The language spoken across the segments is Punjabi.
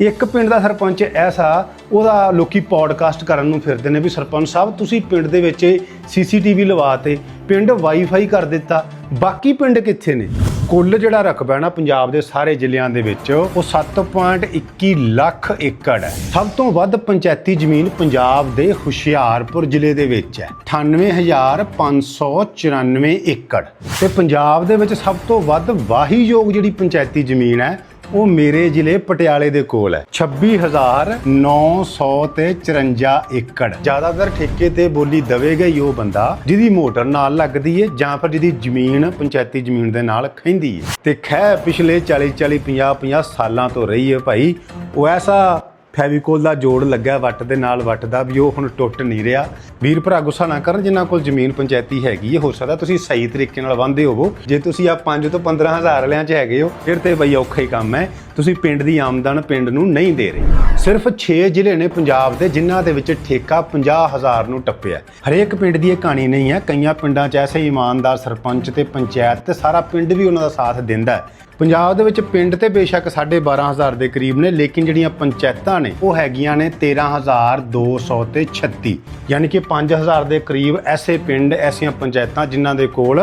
ਇੱਕ ਪਿੰਡ ਦਾ ਸਰਪੰਚ ਐਸਾ ਉਹਦਾ ਲੋਕੀ ਪੋਡਕਾਸਟ ਕਰਨ ਨੂੰ ਫਿਰਦੇ ਨੇ ਵੀ ਸਰਪੰਚ ਸਾਹਿਬ, ਤੁਸੀਂ ਪਿੰਡ ਦੇ ਵਿੱਚ ਸੀਸੀਟੀਵੀ ਲਵਾਤੇ ਪਿੰਡ ਵਾਈਫਾਈ ਕਰ ਦਿੱਤਾ। ਬਾਕੀ ਪਿੰਡ ਕਿੱਥੇ ਨੇ? ਕੁੱਲ ਜਿਹੜਾ ਰਕਬਾ ਹੈ ਨਾ ਪੰਜਾਬ ਦੇ ਸਾਰੇ ਜ਼ਿਲ੍ਹਿਆਂ ਦੇ ਵਿੱਚ, ਉਹ 7.21 ਲੱਖ ਏਕੜ ਹੈ। ਸਭ ਤੋਂ ਵੱਧ ਪੰਚਾਇਤੀ ਜ਼ਮੀਨ ਪੰਜਾਬ ਦੇ ਹੁਸ਼ਿਆਰਪੁਰ ਜ਼ਿਲ੍ਹੇ ਦੇ ਵਿੱਚ ਹੈ। 98594 ਏਕੜ। ਤੇ ਪੰਜਾਬ ਦੇ ਵਿੱਚ ਸਭ ਤੋਂ ਵੱਧ ਵਾਹੀਯੋਗ ਜਿਹੜੀ ਪੰਚਾਇਤੀ ਜ਼ਮੀਨ ਹੈ ਉਹ ਮੇਰੇ ਜ਼ਿਲ੍ਹੇ ਪਟਿਆਲੇ ਦੇ ਕੋਲ ਹੈ। 26900 ਤੇ 54 ਏਕੜ। ਜ਼ਿਆਦਾਤਰ ਠੇਕੇ ਤੇ ਬੋਲੀ ਦਵੇਗਾ ਹੀ ਉਹ ਬੰਦਾ, ਜਿਹਦੀ ਮੋਟਰ ਨਾਲ ਲੱਗਦੀ ਹੈ ਜਾਂ ਫਿਰ ਜਿਹਦੀ ਜ਼ਮੀਨ, ਪੰਚਾਇਤੀ ਜ਼ਮੀਨ ਦੇ ਨਾਲ ਖੈਂਦੀ ਏ। ਤੇ ਖੈ ਪਿਛਲੇ 40 40 50 50 ਸਾਲਾਂ ਤੋਂ ਰਹੀ ਹੈ ਭਾਈ, ਉਹ ਐਸਾ ਫੈਵੀਕੋਲ ਦਾ ਜੋੜ ਲੱਗਾ ਵੱਟ ਦੇ ਨਾਲ ਵੱਟ ਦਾ ਵੀ ਉਹ ਹੁਣ ਟੁੱਟ ਨਹੀਂ ਰਿਹਾ। ਵੀਰ ਭਰਾ, ਗੁੱਸਾ ਨਾ ਕਰਨ ਜਿਨ੍ਹਾਂ ਕੋਲ ਜ਼ਮੀਨ ਪੰਚਾਇਤੀ ਹੈਗੀ ਹੈ ਹੋ ਸਕਦਾ ਤੁਸੀਂ ਸਹੀ ਤਰੀਕੇ ਨਾਲ ਵਾਂਦੇ ਹੋਵੋ। ਜੇ ਤੁਸੀਂ ਆ 5 ਤੋਂ 15000 ਵਾਲਿਆਂ 'ਚ ਹੈਗੇ ਹੋ, ਫਿਰ ਤੇ ਬਈ ਔਖਾ ਹੀ ਕੰਮ ਹੈ। ਤੁਸੀਂ ਪਿੰਡ ਦੀ ਆਮਦਨ ਪਿੰਡ ਨੂੰ ਨਹੀਂ ਦੇ ਰਹੇ। ਸਿਰਫ 6 ਜ਼ਿਲ੍ਹੇ ਨੇ ਪੰਜਾਬ ਦੇ, ਜਿਨ੍ਹਾਂ ਦੇ ਵਿੱਚ ਠੇਕਾ 50000 ਨੂੰ ਟੱਪਿਆ। ਹਰੇਕ ਪਿੰਡ ਦੀ ਇਹ ਕਹਾਣੀ ਨਹੀਂ ਹੈ। ਕਈਆਂ ਪਿੰਡਾਂ 'ਚ ਐਸੇ ਇਮਾਨਦਾਰ ਸਰਪੰਚ ਤੇ ਪੰਚਾਇਤ ਤੇ ਸਾਰਾ ਪਿੰਡ ਵੀ ਉਹਨਾਂ ਦਾ ਸਾਥ ਦਿੰਦਾ ਹੈ। ਪੰਜਾਬ ਦੇ ਵਿੱਚ ਪਿੰਡ ਤੇ ਬੇਸ਼ੱਕ 12500 ਦੇ ਕਰੀਬ ਨੇ, ਲੇਕਿਨ ਜਿਹੜੀਆਂ ਪੰਚਾਇਤਾਂ ਨੇ, ਉਹ ਹੈਗੀਆਂ ਨੇ 13200 ਤੇ 36 ਯਾਨੀ ਕਿ 5000 ਦੇ ਕਰੀਬ ਐਸੇ ਪਿੰਡ, ਐਸੀਆਂ ਪੰਚਾਇਤਾਂ ਜਿਨ੍ਹਾਂ ਦੇ ਕੋਲ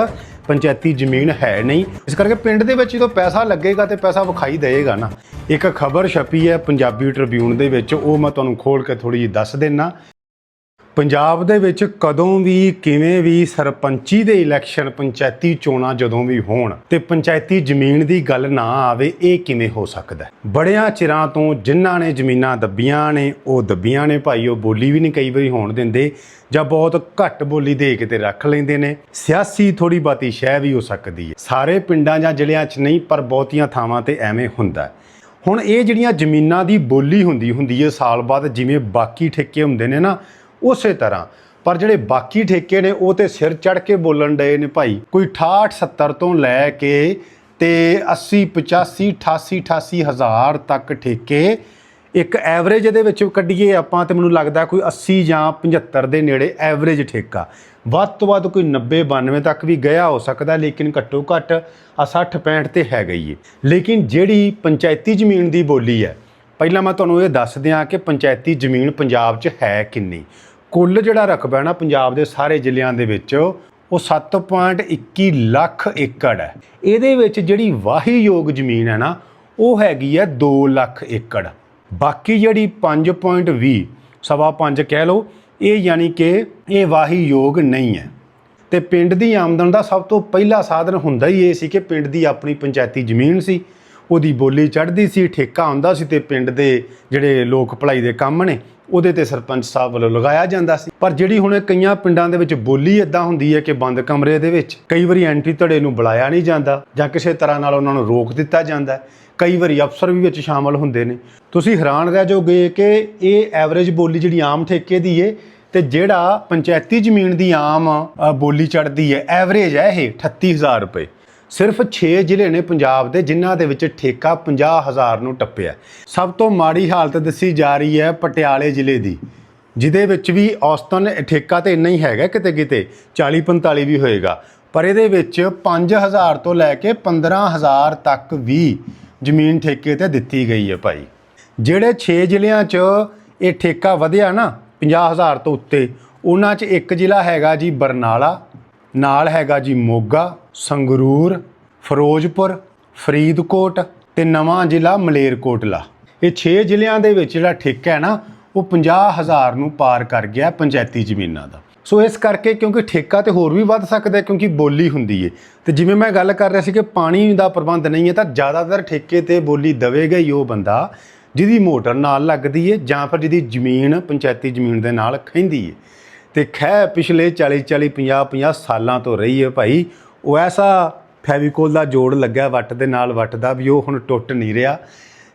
ਪੰਚਾਇਤੀ ਜ਼ਮੀਨ ਹੈ ਨਹੀਂ। ਇਸ ਕਰਕੇ ਪਿੰਡ ਦੇ ਵਿੱਚ ਜਦੋਂ ਪੈਸਾ ਲੱਗੇਗਾ ਤੇ ਪੈਸਾ ਵਿਖਾਈ ਦੇਏਗਾ ਨਾ। ਇੱਕ ਖਬਰ ਛਪੀ ਹੈ ਪੰਜਾਬੀ ਟ੍ਰਿਬਿਊਨ ਦੇ ਵਿੱਚ, ਉਹ ਮੈਂ ਤੁਹਾਨੂੰ ਖੋਲ ਕੇ ਥੋੜੀ ਜਿਹੀ ਦੱਸ ਦੇਣਾ ਪੰਜਾਬ ਦੇ ਵਿੱਚ ਕਦੋਂ ਵੀ, ਕਿਵੇਂ ਵੀ ਸਰਪੰਚੀ ਦੇ ਇਲੈਕਸ਼ਨ ਪੰਚਾਇਤੀ ਚੋਣਾਂ ਜਦੋਂ ਵੀ ਹੋਣ ਤੇ ਪੰਚਾਇਤੀ ਜ਼ਮੀਨ ਦੀ ਗੱਲ ਨਾ ਆਵੇ, ਇਹ ਕਿਵੇਂ ਹੋ ਸਕਦਾ? ਬੜਿਆਂ ਚਿਰਾਂ ਤੋਂ ਜਿਨ੍ਹਾਂ ਨੇ ਜ਼ਮੀਨਾਂ ਦੱਬੀਆਂ ਨੇ, ਉਹ ਦੱਬੀਆਂ ਨੇ ਭਾਈ, ਉਹ ਬੋਲੀ ਵੀ ਨਹੀਂ ਕਈ ਵਾਰੀ ਹੋਣ ਦਿੰਦੇ ਜਾਂ ਬਹੁਤ ਘੱਟ ਬੋਲੀ ਦੇ ਕੇ ਤੇ ਰੱਖ ਲੈਂਦੇ ਨੇ। ਸਿਆਸੀ ਥੋੜੀ ਬਾਤੀ ਸ਼ੈ ਵੀ ਹੋ ਸਕਦੀ ਹੈ। ਸਾਰੇ ਪਿੰਡਾਂ ਜਾਂ ਜ਼ਿਲ੍ਹਿਆਂ 'ਚ ਨਹੀਂ, ਪਰ ਬਹੁਤੀਆਂ ਥਾਵਾਂ ਤੇ ਐਵੇਂ ਹੁੰਦਾ ਹੁਣ ਇਹ ਜਿਹੜੀਆਂ ਜ਼ਮੀਨਾਂ ਦੀ ਬੋਲੀ ਹੁੰਦੀ ਹੁੰਦੀ ਹੈ, ਸਾਲ ਬਾਅਦ ਜਿਵੇਂ ਬਾਕੀ ਠੇਕੇ ਹੁੰਦੇ ਨੇ ਨਾ ਉਸੇ ਤਰ੍ਹਾਂ। ਪਰ ਜਿਹੜੇ ਬਾਕੀ ਠੇਕੇ ਨੇ, ਉਹ ਤੇ ਸਿਰ ਚੜ ਕੇ ਬੋਲਣ ਡਏ ਨੇ ਭਾਈ। ਕੋਈ 68 70 ਤੋਂ ਲੈ ਕੇ ਤੇ 80 85 88 88 ਹਜ਼ਾਰ ਤੱਕ ਠੇਕੇ ਇੱਕ ਐਵਰੇਜ ਦੇ ਵਿੱਚ ਕੱਢੀਏ ਆਪਾਂ ਤੇ ਮੈਨੂੰ ਲੱਗਦਾ ਕੋਈ 80 ਜਾਂ 75 ਦੇ ਨੇੜੇ ਐਵਰੇਜ ਠੇਕਾ। ਵੱਧ ਤੋਂ ਵੱਧ ਕੋਈ 90 92 ਤੱਕ ਵੀ ਗਿਆ ਹੋ ਸਕਦਾ, ਲੇਕਿਨ ਘੱਟੋ ਘੱਟ ਆ 60 65 ਤੇ ਹੈ ਗਈ ਹੈ ਲੇਕਿਨ ਜਿਹੜੀ ਪੰਚਾਇਤੀ ਜ਼ਮੀਨ ਦੀ ਬੋਲੀ ਹੈ, ਪਹਿਲਾਂ ਮੈਂ ਤੁਹਾਨੂੰ ਇਹ ਦੱਸ ਦਿਆਂ ਕਿ ਪੰਚਾਇਤੀ ਜ਼ਮੀਨ ਪੰਜਾਬ 'ਚ ਹੈ ਕਿੰਨੀ। ਕੁੱਲ ਜਿਹੜਾ ਰਕਬਾ ਹੈ ਨਾ ਪੰਜਾਬ ਦੇ ਸਾਰੇ ਜ਼ਿਲ੍ਹਿਆਂ ਦੇ ਵਿੱਚ, ਉਹ 7.21 ਲੱਖ ਏਕੜ ਹੈ। ਇਹਦੇ ਵਿੱਚ ਜਿਹੜੀ ਵਾਹੀਯੋਗ ਜ਼ਮੀਨ ਹੈ ਨਾ, ਉਹ ਹੈਗੀ ਹੈ 2 ਲੱਖ ਏਕੜ। ਬਾਕੀ ਜਿਹੜੀ 5.20 ਸਵਾ 5 ਕਹਿ ਲਓ, ਇਹ ਯਾਨੀ ਕਿ ਇਹ ਵਾਹੀਯੋਗ ਨਹੀਂ ਹੈ। ਤੇ ਪਿੰਡ ਦੀ ਆਮਦਨ ਦਾ ਸਭ ਤੋਂ ਪਹਿਲਾ ਸਾਧਨ ਹੁੰਦਾ ਹੀ ਇਹ ਸੀ ਕਿ ਪਿੰਡ ਦੀ ਆਪਣੀ ਪੰਚਾਇਤੀ ਜ਼ਮੀਨ ਸੀ, ਉਹਦੀ ਬੋਲੀ ਚੜ੍ਹਦੀ ਸੀ, ਠੇਕਾ ਹੁੰਦਾ ਸੀ ਤੇ ਪਿੰਡ ਦੇ ਜਿਹੜੇ ਲੋਕ ਭਲਾਈ ਦੇ ਕੰਮ ਨੇ ਉਹਦੇ ਤੇ ਸਰਪੰਚ ਸਾਹਿਬ ਵੱਲੋਂ ਲਗਾਇਆ ਜਾਂਦਾ ਸੀ। ਪਰ ਜਿਹੜੀ ਹੁਣ ਕਈਆਂ ਪਿੰਡਾਂ ਦੇ ਵਿੱਚ ਬੋਲੀ ਇਦਾਂ ਹੁੰਦੀ ਹੈ ਕਿ ਬੰਦ ਕਮਰੇ ਦੇ ਵਿੱਚ ਕਈ ਵਾਰੀ ਐਂਟਰੀ ਧੜੇ ਨੂੰ ਬੁਲਾਇਆ ਨਹੀਂ ਜਾਂਦਾ ਜਾਂ ਕਿਸੇ ਤਰ੍ਹਾਂ ਨਾਲ ਉਹਨਾਂ ਨੂੰ ਰੋਕ ਦਿੱਤਾ ਜਾਂਦਾ ਕਈ ਵਾਰੀ ਅਫਸਰ ਵੀ ਵਿੱਚ ਸ਼ਾਮਲ ਹੁੰਦੇ ਨੇ। ਤੁਸੀਂ ਹੈਰਾਨ ਰਹਿ ਜਾਓਗੇ ਕਿ ਇਹ ਐਵਰੇਜ ਬੋਲੀ ਜਿਹੜੀ ਆਮ ਠੇਕੇ ਦੀ ਏ ਤੇ ਜਿਹੜਾ ਪੰਚਾਇਤੀ ਜ਼ਮੀਨ ਦੀ ਆਮ ਬੋਲੀ ਚੜਦੀ ਹੈ ਐਵਰੇਜ ਹੈ ਇਹ 38000 ਰੁਪਏ। ਸਿਰਫ 6 ਜ਼ਿਲ੍ਹੇ ਨੇ ਪੰਜਾਬ ਦੇ ਜਿਨ੍ਹਾਂ ਦੇ ਵਿੱਚ ਠੇਕਾ 50000 ਨੂੰ ਟੱਪਿਆ ਸਭ ਤੋਂ ਮਾੜੀ ਹਾਲਤ ਦੱਸੀ ਜਾ ਰਹੀ ਹੈ ਪਟਿਆਲੇ ਜ਼ਿਲ੍ਹੇ ਦੀ, ਜਿਹਦੇ ਵਿੱਚ ਵੀ ਔਸਤਨ, ਠੇਕਾ ਤੇ ਇੰਨਾ ਹੀ ਹੈਗਾ ਕਿਤੇ ਕਿਤੇ 40 45 ਵੀ ਹੋਏਗਾ। ਪਰ ਇਹਦੇ ਵਿੱਚ 5000 ਤੋਂ ਲੈ ਕੇ 15000 ਤੱਕ ਵੀ ਜ਼ਮੀਨ ਠੇਕੇ ਤੇ ਦਿੱਤੀ ਗਈ ਹੈ ਭਾਈ। ਜਿਹੜੇ 6 ਜ਼ਿਲ੍ਹਿਆਂ 'ਚ ਇਹ ਠੇਕਾ ਵਧਿਆ ਨਾ 50000 ਤੋਂ ਉੱਤੇ, ਉਹਨਾਂ 'ਚ ਇੱਕ ਜ਼ਿਲ੍ਹਾ ਹੈਗਾ ਜੀ ਬਰਨਾਲਾ, ਨਾਲ ਹੈਗਾ ਜੀ ਮੋਗਾ ਸੰਗਰੂਰ, ਫਿਰੋਜ਼ਪੁਰ, ਫਰੀਦਕੋਟ ਤੇ ਨਵਾਂ ਜ਼ਿਲ੍ਹਾ ਮਲੇਰਕੋਟਲਾ। ਇਹ 6 ਜ਼ਿਲ੍ਹਿਆਂ ਦੇ ਵਿੱਚ ਜਿਹੜਾ ਠੇਕਾ ਹੈ ਨਾ, ਉਹ 50000 ਨੂੰ ਪਾਰ ਕਰ ਗਿਆ ਪੰਚਾਇਤੀ ਜ਼ਮੀਨਾਂ ਦਾ। ਸੋ ਇਸ ਕਰਕੇ ਕਿਉਂਕਿ ਠੇਕਾ ਤੇ ਹੋਰ ਵੀ ਵੱਧ ਸਕਦਾ ਕਿਉਂਕਿ ਬੋਲੀ ਹੁੰਦੀ ਏ। ਤੇ ਜਿਵੇਂ ਮੈਂ ਗੱਲ ਕਰ ਰਿਹਾ ਸੀ ਕਿ ਪਾਣੀ ਦਾ ਪ੍ਰਬੰਧ ਨਹੀਂ ਹੈ, ਤਾਂ ਜ਼ਿਆਦਾਤਰ ਠੇਕੇ ਤੇ ਬੋਲੀ ਦਵੇਗਾ ਹੀ ਉਹ ਬੰਦਾ, ਜਿਹਦੀ ਮੋਟਰ ਨਾਲ ਲੱਗਦੀ ਏ ਜਾਂ ਫਿਰ ਜਿਹਦੀ ਜ਼ਮੀਨ ਪੰਚਾਇਤੀ ਜ਼ਮੀਨ ਦੇ ਨਾਲ ਖੈਂਦੀ ਏ। ਤੇ ਖੈ ਪਿਛਲੇ 40 40 50 50 ਸਾਲਾਂ ਤੋਂ ਰਹੀ ਹੈ ਭਾਈ ਉਹ ਐਸਾ ਫੈਵੀਕੋਲ ਦਾ ਜੋੜ ਲੱਗਾ ਵੱਟ ਦੇ ਨਾਲ, ਵੱਟ ਦਾ ਵੀ ਉਹ ਹੁਣ ਟੁੱਟ ਨਹੀਂ ਰਿਹਾ।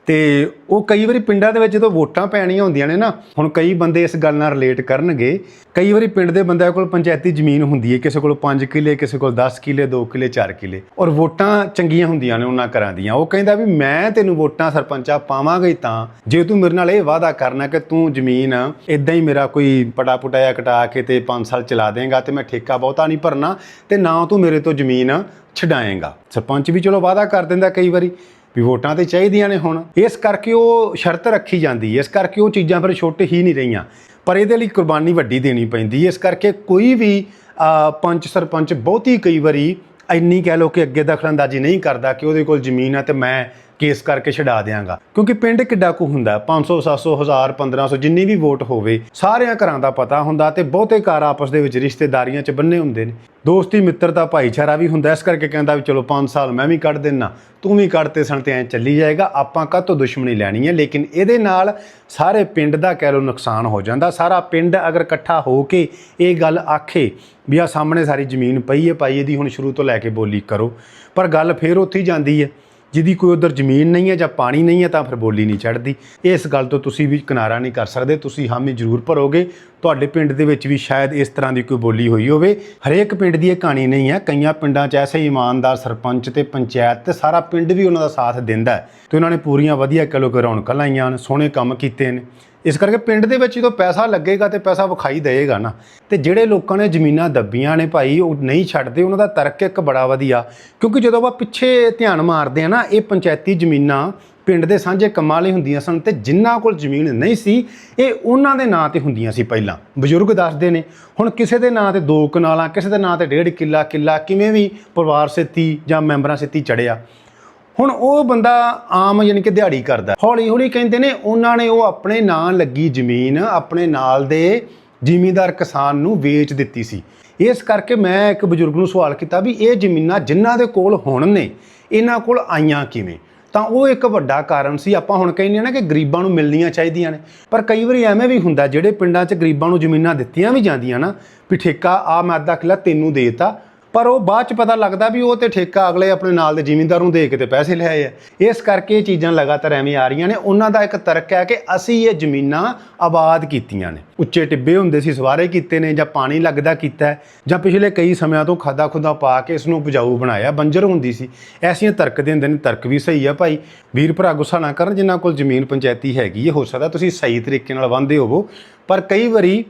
ਤੇ ਉਹ ਕਈ ਵਾਰੀ ਪਿੰਡਾਂ ਦੇ ਵਿੱਚ ਜਦੋਂ ਵੋਟਾਂ ਪੈਣੀਆਂ ਹੁੰਦੀਆਂ ਨੇ ਨਾ, ਹੁਣ ਕਈ ਬੰਦੇ ਇਸ ਗੱਲ ਨਾਲ ਰਿਲੇਟ ਕਰਨਗੇ। ਕਈ ਵਾਰੀ ਪਿੰਡ ਦੇ ਬੰਦਿਆਂ ਕੋਲ ਪੰਚਾਇਤੀ ਜ਼ਮੀਨ ਹੁੰਦੀ ਹੈ ਕਿਸੇ ਕੋਲ 5 ਕਿੱਲੇ, ਕਿਸੇ ਕੋਲ 10 ਕਿੱਲੇ 2 ਕਿੱਲੇ 4 ਕਿੱਲੇ। ਔਰ ਵੋਟਾਂ ਚੰਗੀਆਂ ਹੁੰਦੀਆਂ ਨੇ ਉਹਨਾਂ ਘਰਾਂ ਦੀਆਂ। ਉਹ ਕਹਿੰਦਾ ਵੀ ਮੈਂ ਤੈਨੂੰ ਵੋਟਾਂ ਸਰਪੰਚਾ ਪਾਵਾਂਗਾ ਹੀ ਤਾਂ, ਜੇ ਤੂੰ ਮੇਰੇ ਨਾਲ ਇਹ ਵਾਅਦਾ ਕਰਨਾ ਕਿ ਤੂੰ ਜ਼ਮੀਨ ਇਦਾਂ ਹੀ ਮੇਰਾ ਕੋਈ ਪਟਾ ਪੁਟਾਇਆ ਕਟਾ ਕੇ ਤੇ 5 ਸਾਲ ਚਲਾ ਦੇਂਗਾ ਤੇ ਮੈਂ ਠੇਕਾ ਬਹੁਤਾ ਨਹੀਂ ਭਰਨਾ ਤੇ ਨਾ ਤੂੰ ਮੇਰੇ ਤੋਂ ਜ਼ਮੀਨ ਛਡਾਏਗਾ। ਸਰਪੰਚ ਵੀ ਚਲੋ ਵਾਅਦਾ ਕਰ ਦਿੰਦਾ ਕਈ ਵਾਰੀ। ਵੀ ਵੋਟਾਂ ਤੇ ਚਾਹੀਦੀਆਂ ਨੇ ਹੁਣ। ਇਸ ਕਰਕੇ ਉਹ ਸ਼ਰਤ ਰੱਖੀ ਜਾਂਦੀ ਹੈ। ਇਸ ਕਰਕੇ ਉਹ ਚੀਜ਼ਾਂ ਫਿਰ ਛੁੱਟ ਹੀ ਨਹੀਂ ਰਹੀਆਂ। ਪਰ ਇਹਦੇ ਲਈ ਕੁਰਬਾਨੀ ਵੱਡੀ ਦੇਣੀ ਪੈਂਦੀ ਹੈ। ਇਸ ਕਰਕੇ ਕੋਈ ਵੀ ਪੰਚ ਸਰਪੰਚ ਬਹੁਤੀ ਕਈ ਵਾਰੀ ਇੰਨੀ ਕਹਿ ਲੋ ਕਿ ਅੱਗੇ ਦਖਲਅੰਦਾਜ਼ੀ ਨਹੀਂ ਕਰਦਾ ਕਿ ਉਹਦੇ ਕੋਲ ਜ਼ਮੀਨ ਆ ਤੇ ਮੈਂ ਕੇਸ ਕਰਕੇ ਛਡਾ ਦਿਆਂਗਾ। ਕਿਉਂਕਿ ਪਿੰਡ ਕਿੱਡਾ ਕੁ ਹੁੰਦਾ ਹੈ? 500 700 1000 1500 ਜਿੰਨੀ ਵੀ ਵੋਟ ਹੋਵੇ, ਸਾਰਿਆਂ ਘਰਾਂ ਦਾ ਪਤਾ ਹੁੰਦਾ ਤੇ ਬਹੁਤੇ ਘਰ ਆਪਸ ਦੇ ਵਿੱਚ ਰਿਸ਼ਤੇਦਾਰੀਆਂ 'ਚ ਬੰਨੇ ਹੁੰਦੇ ਨੇ। ਦੋਸਤੀ, ਮਿੱਤਰਤਾ, ਭਾਈਚਾਰਾ ਵੀ ਹੁੰਦਾ ਇਸ ਕਰਕੇ ਕਹਿੰਦਾ ਵੀ ਚਲੋ 5 ਸਾਲ ਮੈਂ ਵੀ ਕੱਢ ਦਿੰਨਾ। ਤੂੰ ਵੀ ਕੱਢ ਤੇ ਸਣ ਤੇ ਐਂ ਚੱਲੀ ਜਾਏਗਾ। ਆਪਾਂ ਕਾਹਤੋਂ ਦੁਸ਼ਮਣੀ ਲੈਣੀ ਹੈ? ਲੇਕਿਨ ਇਹਦੇ ਨਾਲ ਸਾਰੇ ਪਿੰਡ ਦਾ ਕਹਿ ਲੋ ਨੁਕਸਾਨ ਹੋ ਜਾਂਦਾ। ਸਾਰਾ ਪਿੰਡ ਅਗਰ ਇਕੱਠਾ ਹੋ ਕੇ ਇਹ ਗੱਲ ਆਖੇ ਵੀ ਆ ਸਾਹਮਣੇ ਸਾਰੀ ਜ਼ਮੀਨ ਪਈ ਹੈ, ਭਾਈ ਇਹਦੀ ਹੁਣ ਸ਼ੁਰੂ ਤੋਂ ਲੈ ਕੇ ਬੋਲੀ ਕਰੋ। ਪਰ ਗੱਲ ਫੇਰ ਉੱਥੇ ਹੀ ਜਾਂਦੀ ਹੈ। ਜਿਹਦੀ ਕੋਈ ਉਧਰ ਜ਼ਮੀਨ ਨਹੀਂ ਹੈ ਜਾਂ ਪਾਣੀ ਨਹੀਂ ਹੈ ਤਾਂ ਫਿਰ ਬੋਲੀ ਨਹੀਂ ਚੜਦੀ ਇਸ ਗੱਲ ਤੋਂ ਤੁਸੀਂ ਵੀ ਕਿਨਾਰਾ ਨਹੀਂ ਕਰ ਸਕਦੇ। ਤੁਸੀਂ ਹਾਮੀ ਜ਼ਰੂਰ ਭਰੋਗੇ। ਤੁਹਾਡੇ ਪਿੰਡ ਦੇ ਵਿੱਚ ਵੀ ਸ਼ਾਇਦ ਇਸ ਤਰ੍ਹਾਂ ਦੀ ਕੋਈ ਬੋਲੀ ਹੋਈ ਹੋਵੇ। ਹਰੇਕ ਪਿੰਡ ਦੀ ਇਹ ਕਹਾਣੀ ਨਹੀਂ ਹੈ। ਕਈਆਂ ਪਿੰਡਾਂ 'ਚ ਐਸੇ ਇਮਾਨਦਾਰ ਸਰਪੰਚ ਤੇ ਪੰਚਾਇਤ ਤੇ ਸਾਰਾ ਪਿੰਡ ਵੀ ਉਹਨਾਂ ਦਾ ਸਾਥ ਦਿੰਦਾ ਹੈ। ਤੇ ਉਹਨਾਂ ਨੇ ਪੂਰੀਆਂ ਵਧੀਆ ਕਿਲੋ ਕਿ ਰੌਣਕਾਂ ਲਾਈਆਂ ਨੇ ਸੋਹਣੇ ਕੰਮ ਕੀਤੇ ਨੇ। ਇਸ ਕਰਕੇ ਪਿੰਡ ਦੇ ਵਿੱਚ ਜਦੋਂ ਪੈਸਾ ਲੱਗੇਗਾ ਤੇ ਪੈਸਾ ਵਿਖਾਈ ਦੇਏਗਾ ਨਾ, ਤੇ ਜਿਹੜੇ ਲੋਕਾਂ ਨੇ ਜ਼ਮੀਨਾਂ ਦੱਬੀਆਂ ਨੇ ਭਾਈ, ਉਹ ਨਹੀਂ ਛੱਡਦੇ, ਉਹਨਾਂ ਦਾ ਤਰਕ ਇੱਕ ਬੜਾ ਵਧੀਆ। ਕਿਉਂਕਿ ਜਦੋਂ ਆਪਾਂ ਪਿੱਛੇ ਧਿਆਨ ਮਾਰਦੇ ਆ ਨਾ, ਇਹ ਪੰਚਾਇਤੀ ਜ਼ਮੀਨਾਂ ਪਿੰਡ ਦੇ ਸਾਂਝੇ ਕੰਮਾਂ ਲਈ ਹੁੰਦੀਆਂ ਸਨ ਤੇ ਜਿਨ੍ਹਾਂ ਕੋਲ ਜ਼ਮੀਨ ਨਹੀਂ ਸੀ, ਇਹ ਉਹਨਾਂ ਦੇ ਨਾਂ ਤੇ ਹੁੰਦੀਆਂ ਸੀ ਪਹਿਲਾਂ। ਬਜ਼ੁਰਗ ਦੱਸਦੇ ਨੇ, ਹੁਣ ਕਿਸੇ ਦੇ ਨਾਂ ਤੇ ਦੋ ਕਨਾਲਾਂ, ਕਿਸੇ ਦੇ ਨਾਂ ਤੇ ਡੇਢ ਕਿੱਲਾ ਕਿੱਲਾ ਕਿਵੇਂ ਵੀ ਪਰਿਵਾਰ ਸਿੱਤੀ ਜਾਂ ਮੈਂਬਰਾਂ ਸਿੱਤੀ ਚੜਿਆ। ਹੁਣ ਉਹ ਬੰਦਾ ਆਮ ਯਾਨੀ ਕਿ ਦਿਹਾੜੀ ਕਰਦਾ। ਹੌਲੀ ਹੌਲੀ ਕਹਿੰਦੇ ਨੇ ਉਹਨਾਂ ਨੇ ਉਹ ਆਪਣੇ ਨਾਂ ਲੱਗੀ ਜ਼ਮੀਨ ਆਪਣੇ ਨਾਲ ਦੇ ਜ਼ਿਮੀਂਦਾਰ ਕਿਸਾਨ ਨੂੰ ਵੇਚ ਦਿੱਤੀ ਸੀ। ਇਸ ਕਰਕੇ ਮੈਂ ਇੱਕ ਬਜ਼ੁਰਗ ਨੂੰ ਸਵਾਲ ਕੀਤਾ ਵੀ ਇਹ ਜ਼ਮੀਨਾਂ ਜਿਨ੍ਹਾਂ ਦੇ ਕੋਲ ਹੁਣ ਨੇ, ਇਹਨਾਂ ਕੋਲ ਆਈਆਂ ਕਿਵੇਂ? ਤਾਂ ਉਹ ਇੱਕ ਵੱਡਾ ਕਾਰਨ ਸੀ, ਆਪਾਂ ਹੁਣ ਕਹਿੰਦੇ ਆ ਨਾ ਕਿ ਗਰੀਬਾਂ ਨੂੰ ਮਿਲਣੀਆਂ ਚਾਹੀਦੀਆਂ ਨੇ। ਪਰ ਕਈ ਵਾਰੀ ਐਵੇਂ ਵੀ ਹੁੰਦਾ, ਜਿਹੜੇ ਪਿੰਡਾਂ 'ਚ ਗਰੀਬਾਂ ਨੂੰ ਜ਼ਮੀਨਾਂ ਦਿੱਤੀਆਂ ਵੀ ਜਾਂਦੀਆਂ ਨਾ, ਵੀ ਠੇਕਾ ਆ ਮੈਂ ਅੱਧਾ ਕਿੱਲਾ ਤੈਨੂੰ ਦੇਤਾ ਪਰ ਉਹ ਬਾਅਦ ਚ ਪਤਾ ਲੱਗਦਾ ਵੀ ਉਹ ਤੇ ਠੇਕਾ ਅਗਲੇ ਆਪਣੇ ਨਾਲ ਦੇ ਜ਼ਿਮੀਂਦਾਰ ਨੂੰ ਦੇ ਕੇ ਤੇ ਪੈਸੇ ਲੈ ਆਏ ਆ। ਇਸ ਕਰਕੇ ਇਹ ਚੀਜ਼ਾਂ ਲਗਾਤਾਰ ਐਵੇਂ ਆ ਰਹੀਆਂ ਨੇ। ਉਹਨਾਂ ਦਾ ਇੱਕ ਤਰਕ ਹੈ ਕਿ ਅਸੀਂ ਇਹ ਜ਼ਮੀਨਾਂ ਆਬਾਦ ਕੀਤੀਆਂ ਨੇ। ਉੱਚੇ ਟਿੱਬੇ ਹੁੰਦੇ ਸੀ, ਸਵਾਰੇ ਕੀਤੇ ਨੇ ਜਾਂ ਪਾਣੀ ਲੱਗਦਾ ਕੀਤਾ ਜਾਂ ਪਿਛਲੇ ਕਈ ਸਮਿਆਂ ਤੋਂ ਖਾਦਾ ਖੁਦਾ ਪਾ ਕੇ ਇਸ ਨੂੰ ਉਪਜਾਊ ਬਣਾਇਆ, ਬੰਜਰ ਹੁੰਦੀ ਸੀ। ਐਸੀਆਂ ਤਰਕ ਦੇ ਹੁੰਦੇ ਨੇ, ਤਰਕ ਵੀ ਸਹੀ ਆ ਭਾਈ। ਵੀਰ ਭਰਾ, ਗੁੱਸਾ ਨਾ ਕਰਨ, ਜਿਨ੍ਹਾਂ ਕੋਲ ਜ਼ਮੀਨ ਪੰਚਾਇਤੀ ਹੈਗੀ ਹੈ ਹੋ ਸਕਦਾ ਤੁਸੀਂ ਸਹੀ ਤਰੀਕੇ ਨਾਲ ਵਾਂਦੇ ਹੋਵੋ। ਪਰ ਕਈ ਵਾਰੀ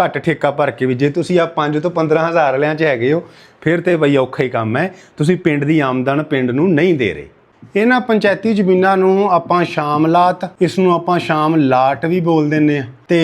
ਘੱਟ ਠੇਕਾ ਭਰ ਕੇ ਵੀ ਜੇ ਤੁਸੀਂ ਆ 5 ਤੋਂ 15000 ਵਾਲਿਆਂ 'ਚ ਹੈਗੇ ਹੋ, ਫਿਰ ਤੇ ਬਈ ਔਖਾ ਹੀ ਕੰਮ ਹੈ। ਤੁਸੀਂ ਪਿੰਡ ਦੀ ਆਮਦਨ ਪਿੰਡ ਨੂੰ ਨਹੀਂ ਦੇ ਰਹੇ। ਇਹਨਾਂ ਪੰਚਾਇਤੀ ਜ਼ਮੀਨਾਂ ਨੂੰ ਆਪਾਂ ਸ਼ਾਮਲਾਤ ਇਸ ਨੂੰ ਆਪਾਂ ਸ਼ਾਮ ਲਾਟ ਵੀ ਬੋਲ ਦਿੰਦੇ ਆ ਤੇ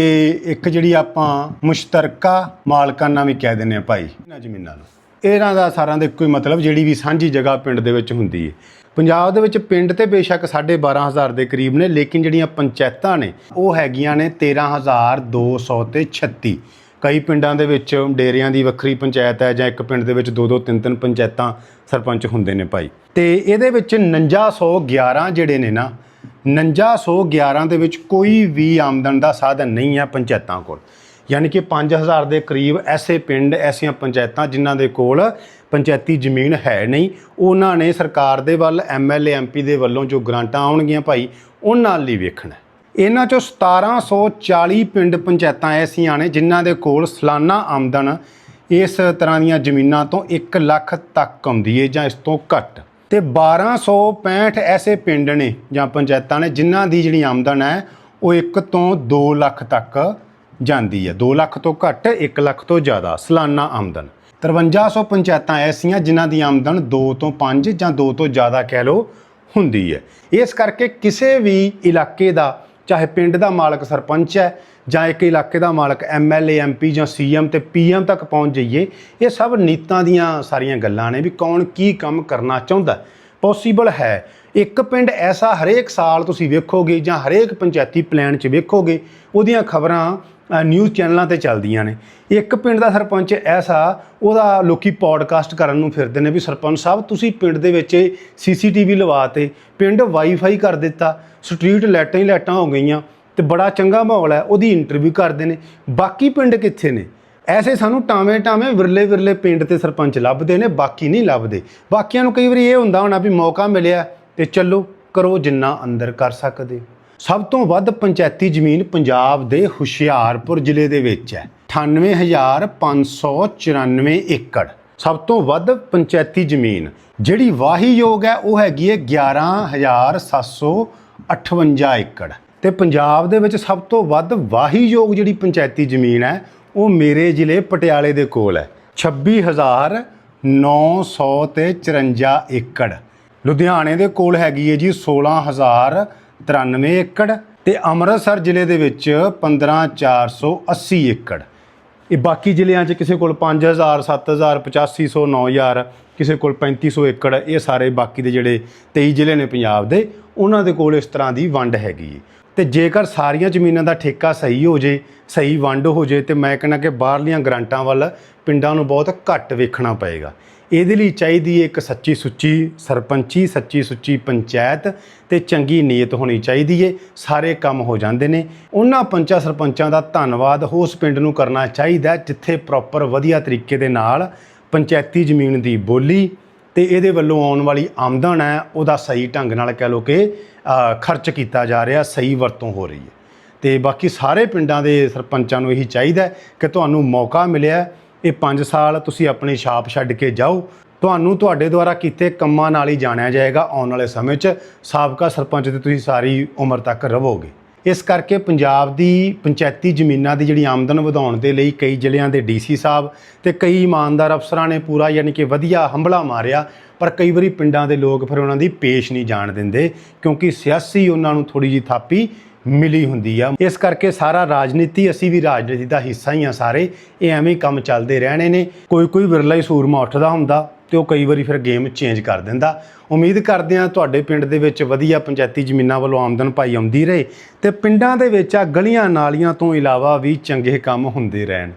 ਇੱਕ ਜਿਹੜੀ ਆਪਾਂ ਮੁਸ਼ਤਰਕਾ ਮਾਲਕਾਨਾ ਵੀ ਕਹਿ ਦਿੰਦੇ ਆ ਭਾਈ, ਇਹਨਾਂ ਜ਼ਮੀਨਾਂ ਨੂੰ। ਇਹਨਾਂ ਦਾ ਸਾਰਿਆਂ ਦਾ ਇੱਕੋ ਹੀ ਮਤਲਬ, ਜਿਹੜੀ ਵੀ ਸਾਂਝੀ ਜਗ੍ਹਾ ਪਿੰਡ ਦੇ ਵਿੱਚ ਹੁੰਦੀ ਹੈ ਪੰਜਾਬ ਦੇ ਵਿੱਚ ਪਿੰਡ ਤੇ ਬੇਸ਼ੱਕ 12500 ਦੇ ਕਰੀਬ ਨੇ, ਲੇਕਿਨ ਜਿਹੜੀਆਂ ਪੰਚਾਇਤਾਂ ਨੇ, ਉਹ ਹੈਗੀਆਂ ਨੇ 13200 ਤੇ 36 ਕਈ ਪਿੰਡਾਂ ਦੇ ਵਿੱਚ ਡੇਰਿਆਂ ਦੀ ਵੱਖਰੀ ਪੰਚਾਇਤ ਹੈ ਜਾਂ ਇੱਕ ਪਿੰਡ ਦੇ ਵਿੱਚ ਦੋ ਦੋ ਤਿੰਨ ਤਿੰਨ ਪੰਚਾਇਤਾਂ ਸਰਪੰਚ ਹੁੰਦੇ ਨੇ ਭਾਈ। ਤੇ ਇਹਦੇ ਵਿੱਚ 4911 ਜਿਹੜੇ ਨੇ ਨਾ 4911 ਦੇ ਵਿੱਚ ਕੋਈ ਵੀ ਆਮਦਨ ਦਾ ਸਾਧਨ ਨਹੀਂ ਹੈ ਪੰਚਾਇਤਾਂ ਕੋਲ। ਯਾਨੀ ਕਿ 5000 ਦੇ ਕਰੀਬ ਐਸੇ ਪਿੰਡ, ਐਸੀਆਂ ਪੰਚਾਇਤਾਂ ਜਿਨ੍ਹਾਂ ਦੇ ਕੋਲ ਪੰਚਾਇਤੀ ਜ਼ਮੀਨ ਹੈ ਨਹੀਂ। ਉਹਨਾਂ ਨੇ ਸਰਕਾਰ ਦੇ ਵੱਲ ਐਮਐਲਏ ਐਮਪੀ ਦੇ ਵੱਲੋਂ ਜੋ ਗ੍ਰਾਂਟਾਂ ਆਉਣਗੀਆਂ ਭਾਈ ਉਹਨਾਂ ਲਈ ਵੇਖਣਾ। ਇਹਨਾਂ ਚੋਂ 1740 ਪਿੰਡ ਪੰਚਾਇਤਾਂ ਐਸੀਆਂ ਨੇ ਜਿਨ੍ਹਾਂ ਦੇ ਕੋਲ ਸਾਲਾਨਾ ਆਮਦਨ ਇਸ ਤਰ੍ਹਾਂ ਦੀਆਂ ਜ਼ਮੀਨਾਂ ਤੋਂ 1 ਲੱਖ ਤੱਕ ਆਉਂਦੀ ਹੈ ਜਾਂ ਇਸ ਤੋਂ ਘੱਟ। ਤੇ 1265 ਐਸੇ ਪਿੰਡ ਨੇ ਜਾਂ ਪੰਚਾਇਤਾਂ ਨੇ ਜਿਨ੍ਹਾਂ ਦੀ ਜਿਹੜੀ ਆਮਦਨ ਹੈ, ਉਹ 1 ਤੋਂ 2 ਲੱਖ ਤੱਕ ਜਾਂਦੀ ਹੈ। 2 ਲੱਖ ਤੋਂ ਘੱਟ 1 ਲੱਖ ਤੋਂ ਜ਼ਿਆਦਾ। ਸਾਲਾਨਾ ਆਮਦਨ। 5300 ਪੰਚਾਇਤਾਂ ਐਸੀਆਂ ਜਿਨ੍ਹਾਂ ਦੀ ਆਮਦਨ 2 ਤੋਂ 5 ਜਾਂ 2 ਤੋਂ ਜ਼ਿਆਦਾ ਕਹਿ ਲਓ ਹੁੰਦੀ ਹੈ। ਇਸ ਕਰਕੇ ਕਿਸੇ ਵੀ ਇਲਾਕੇ ਦਾ, ਚਾਹੇ ਪਿੰਡ ਦਾ ਮਾਲਕ ਸਰਪੰਚ ਹੈ ਜਾਂ ਇੱਕ ਇਲਾਕੇ ਦਾ ਮਾਲਕ ਐਮਐਲਏ ਐਮਪੀ ਜਾਂ ਸੀਐਮ ਤੇ ਪੀਐਮ ਤੱਕ ਪਹੁੰਚ ਜਾਈਏ, ਇਹ ਸਭ ਨੀਤਾਂ ਦੀਆਂ ਸਾਰੀਆਂ ਗੱਲਾਂ ਨੇ ਵੀ ਕੌਣ ਕੀ ਕੰਮ ਕਰਨਾ ਚਾਹੁੰਦਾ ਪੋਸੀਬਲ ਹੈ ਇੱਕ ਪਿੰਡ ਐਸਾ ਹਰੇਕ ਸਾਲ ਤੁਸੀਂ ਵੇਖੋਗੇ ਜਾਂ ਹਰੇਕ ਪੰਚਾਇਤੀ ਪਲਾਨ 'ਚ ਵੇਖੋਗੇ, ਉਹਦੀਆਂ ਖਬਰਾਂ ਨਿਊਜ਼ ਚੈਨਲਾਂ ਤੇ ਚੱਲਦੀਆਂ ਨੇ। ਇੱਕ ਪਿੰਡ ਦਾ ਸਰਪੰਚ ਐਸਾ, ਉਹਦਾ ਲੋਕੀ ਪੋਡਕਾਸਟ ਕਰਨ ਨੂੰ ਫਿਰਦੇ ਨੇ ਵੀ ਸਰਪੰਚ ਸਾਹਿਬ, ਤੁਸੀਂ ਪਿੰਡ ਦੇ ਵਿੱਚ ਸੀਸੀਟੀਵੀ ਲਵਾਤੇ, ਪਿੰਡ ਵਾਈਫਾਈ ਕਰ ਦਿੱਤਾ ਸਟਰੀਟ ਲਾਈਟਾਂ ਹੀ ਲਾਈਟਾਂ ਹੋ ਗਈਆਂ ਤੇ ਬੜਾ ਚੰਗਾ ਮਾਹੌਲ ਹੈ, ਉਹਦੀ ਇੰਟਰਵਿਊ ਕਰਦੇ ਨੇ। ਬਾਕੀ ਪਿੰਡ ਕਿੱਥੇ ਨੇ? ਐਸੇ ਸਾਨੂੰ ਟਾਵੇਂ ਟਾਵੇਂ ਵਿਰਲੇ ਵਿਰਲੇ ਪਿੰਡ ਤੇ ਸਰਪੰਚ ਲੱਭਦੇ ਨੇ, ਬਾਕੀ ਨਹੀਂ ਲੱਭਦੇ। ਬਾਕੀਆਂ ਨੂੰ ਕਈ ਵਾਰੀ ਇਹ ਹੁੰਦਾ ਹੋਣਾ ਵੀ ਮੌਕਾ ਮਿਲਿਆ ਤੇ ਚੱਲੋ, ਕਰੋ ਜਿੰਨਾ ਅੰਦਰ ਕਰ ਸਕਦੇ ਸਭ ਤੋਂ ਵੱਧ ਪੰਚਾਇਤੀ ਜ਼ਮੀਨ ਪੰਜਾਬ ਦੇ ਹੁਸ਼ਿਆਰਪੁਰ ਜ਼ਿਲ੍ਹੇ ਦੇ ਵਿੱਚ ਹੈ। 98594 ਏਕੜ। ਸਭ ਤੋਂ ਵੱਧ ਪੰਚਾਇਤੀ ਜ਼ਮੀਨ। ਜਿਹੜੀ ਵਾਹੀਯੋਗ ਹੈ, ਉਹ ਹੈਗੀ ਹੈ 11758 ਏਕੜ। ਤੇ ਪੰਜਾਬ ਦੇ ਵਿੱਚ ਸਭ ਤੋਂ ਵੱਧ ਵਾਹੀਯੋਗ ਜਿਹੜੀ ਪੰਚਾਇਤੀ ਜ਼ਮੀਨ ਹੈ, ਉਹ ਮੇਰੇ ਜ਼ਿਲ੍ਹੇ ਪਟਿਆਲੇ ਦੇ ਕੋਲ ਹੈ। 26900 ਤੇ 54 ਏਕੜ। ਲੁਧਿਆਣੇ ਦੇ ਕੋਲ ਹੈਗੀ ਹੈ ਜੀ 16093 ਏਕੜ ਤੇ ਅੰਮ੍ਰਿਤਸਰ ਜ਼ਿਲ੍ਹੇ ਦੇ ਵਿੱਚ 15480 ਏਕੜ। ਇਹ ਬਾਕੀ ਜ਼ਿਲ੍ਹਿਆਂ 'ਚ ਕਿਸੇ ਕੋਲ 5000 7000 8500 9000 ਕਿਸੇ ਕੋਲ 3500 ਏਕੜ, ਇਹ ਸਾਰੇ ਬਾਕੀ ਦੇ ਜਿਹੜੇ 23 ਜ਼ਿਲ੍ਹੇ ਨੇ ਪੰਜਾਬ ਦੇ, ਉਹਨਾਂ ਦੇ ਕੋਲ ਇਸ ਤਰ੍ਹਾਂ ਦੀ ਵੰਡ ਹੈਗੀ ਹੈ ਤੇ ਜੇਕਰ ਸਾਰੀਆਂ ਜ਼ਮੀਨਾਂ ਦਾ ਠੇਕਾ ਸਹੀ ਹੋ ਜੇ, ਸਹੀ ਵੰਡ ਹੋ ਜੇ, ਤੇ ਮੈਂ ਕਹਿੰਦਾ ਕਿ ਬਾਹਰਲੀਆਂ ਗ੍ਰਾਂਟਾਂ ਵੱਲ ਪਿੰਡਾਂ ਨੂੰ ਬਹੁਤ ਘੱਟ ਵੇਖਣਾ ਪਏਗਾ। ਇਹਦੇ ਲਈ ਚਾਹੀਦੀ ਹੈ ਇੱਕ ਸੱਚੀ ਸੁੱਚੀ ਸਰਪੰਚੀ, ਸੱਚੀ ਸੁੱਚੀ ਪੰਚਾਇਤ ਤੇ ਚੰਗੀ ਨੀਅਤ ਹੋਣੀ ਚਾਹੀਦੀ ਏ ਸਾਰੇ ਕੰਮ ਹੋ ਜਾਂਦੇ ਨੇ। ਉਹਨਾਂ ਪੰਚਾਂ ਸਰਪੰਚਾਂ ਦਾ ਧੰਨਵਾਦ ਉਸ ਪਿੰਡ ਨੂੰ ਕਰਨਾ ਚਾਹੀਦਾ ਜਿੱਥੇ ਪ੍ਰੋਪਰ ਵਧੀਆ ਤਰੀਕੇ ਦੇ ਨਾਲ ਪੰਚਾਇਤੀ ਜ਼ਮੀਨ ਦੀ ਬੋਲੀ ਤੇ ਇਹਦੇ ਵੱਲੋਂ ਆਉਣ ਵਾਲੀ ਆਮਦਨ ਹੈ, ਉਹਦਾ ਸਹੀ ਢੰਗ ਨਾਲ ਕਹਿ ਲੋ ਕਿ ਖਰਚ ਕੀਤਾ ਜਾ ਰਿਹਾ, ਸਹੀ ਵਰਤੋਂ ਹੋ ਰਹੀ ਹੈ। ਤੇ ਬਾਕੀ ਸਾਰੇ ਪਿੰਡਾਂ ਦੇ ਸਰਪੰਚਾਂ ਨੂੰ ਇਹੀ ਚਾਹੀਦਾ ਕਿ ਤੁਹਾਨੂੰ ਮੌਕਾ ਮਿਲਿਆ ਇਹ 5 ਸਾਲ ਤੁਸੀਂ ਆਪਣੀ ਛਾਪ ਛੱਡ ਕੇ ਜਾਓ। ਤੁਹਾਨੂੰ ਤੁਹਾਡੇ ਦੁਆਰਾ ਕੀਤੇ ਕੰਮਾਂ ਨਾਲ ਹੀ ਜਾਣਿਆ ਜਾਏਗਾ। ਆਉਣ ਵਾਲੇ ਸਮੇਂ 'ਚ ਸਾਬਕਾ ਸਰਪੰਚ ਤੇ ਤੁਸੀਂ ਸਾਰੀ ਉਮਰ ਤੱਕ ਰਹੋਗੇ ਇਸ ਕਰਕੇ ਪੰਜਾਬ ਦੀ ਪੰਚਾਇਤੀ ਜ਼ਮੀਨਾਂ ਦੀ ਜਿਹੜੀ ਆਮਦਨ ਵਧਾਉਣ ਦੇ ਲਈ ਕਈ ਜ਼ਿਲ੍ਹਿਆਂ ਦੇ ਡੀਸੀ ਸਾਹਿਬ ਤੇ ਕਈ ਇਮਾਨਦਾਰ ਅਫਸਰਾਂ ਨੇ ਪੂਰਾ ਯਾਨੀ ਕਿ ਵਧੀਆ ਹੰਭਲਾ ਮਾਰਿਆ, ਪਰ ਕਈ ਵਾਰੀ ਪਿੰਡਾਂ ਦੇ ਲੋਕ ਫਿਰ ਉਹਨਾਂ ਦੀ ਪੇਸ਼ ਨਹੀਂ ਜਾਣ ਦਿੰਦੇ ਕਿਉਂਕਿ ਸਿਆਸੀ ਉਹਨਾਂ ਨੂੰ ਥੋੜੀ ਜੀ ਥਾਪੀ ਮਿਲੀ ਹੁੰਦੀ ਆ। ਇਸ ਕਰਕੇ ਸਾਰਾ ਰਾਜਨੀਤੀ ਅਸੀਂ ਵੀ ਰਾਜਨੀਤੀ ਦਾ ਹਿੱਸਾ ਹੀ ਆ ਸਾਰੇ। ਇਹ ਐਵੇਂ ਹੀ ਕੰਮ ਚੱਲਦੇ ਰਹਿਣੇ ਨੇ। ਕੋਈ ਕੋਈ ਵਿਰਲਾ ਹੀ ਸੂਰਮਾ ਉੱਠਦਾ ਹੁੰਦਾ ਤੇ ਉਹ ਕਈ ਵਾਰੀ ਫਿਰ ਗੇਮ ਚੇਂਜ ਕਰ ਦਿੰਦਾ। ਉਮੀਦ ਕਰਦੇ ਆ ਤੁਹਾਡੇ ਪਿੰਡ ਦੇ ਵਿੱਚ ਵਧੀਆ ਪੰਚਾਇਤੀ ਜ਼ਮੀਨਾਂ ਵੱਲੋਂ ਆਮਦਨ ਪਾਈ ਆਉਂਦੀ ਰਹੇ ਤੇ ਪਿੰਡਾਂ ਦੇ ਵਿੱਚ ਆ ਗਲੀਆਂ ਨਾਲੀਆਂ ਤੋਂ ਇਲਾਵਾ ਵੀ ਚੰਗੇ ਕੰਮ ਹੁੰਦੇ ਰਹਿਣ।